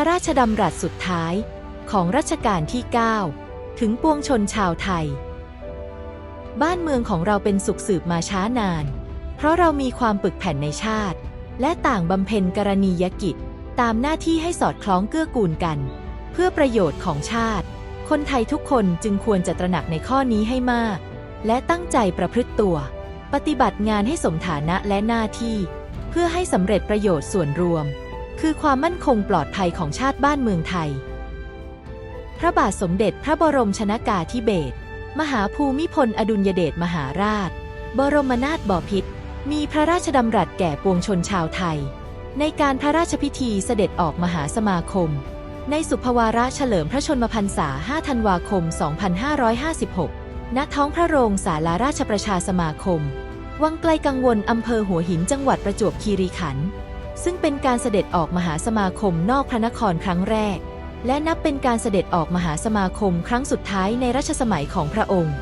ระราชดำรัสสุดท้ายของรัชกาลที่ 9 ถึงปวงชนชาวไทย บ้านเมืองของเราเป็นสุขสืบมาช้านาน เพราะเรามีความปึกแผ่นในชาติ และต่างบำเพ็ญกรณียกิจ ตามหน้าที่ให้สอดคล้องเกื้อกูลกัน เพื่อประโยชน์ของชาติ คนไทยทุกคนจึงควรจะตระหนักในข้อนี้ให้มาก และตั้งใจประพฤติตัว ปฏิบัติงานให้สมฐานะและหน้าที่ เพื่อให้สำเร็จประโยชน์ส่วนรวม คือความมั่นคงปลอดภัยของชาติบ้านเมืองไทย พระบาทสมเด็จพระบรมชนากาธิเบศรมหาภูมิพลอดุลยเดชมหาราช บรมนาถบพิตรมีพระราชดำรัสแก่ปวงชนชาวไทย ในการพระราชพิธีเสด็จออกมหาสมาคม ในสุภวาระเฉลิมพระชนมพรรษา 5 ธันวาคม 2556 ณ ท้องพระโรงศาลาราชประชาสมาคม วังไกลกังวลอำเภอหัวหินจังหวัดประจวบคีรีขันธ์ ซึ่งเป็นการเสด็จออกมหาสมาคมนอกพระนครครั้งแรก และนับเป็นการเสด็จออกมหาสมาคมครั้งสุดท้ายในรัชสมัยของพระองค์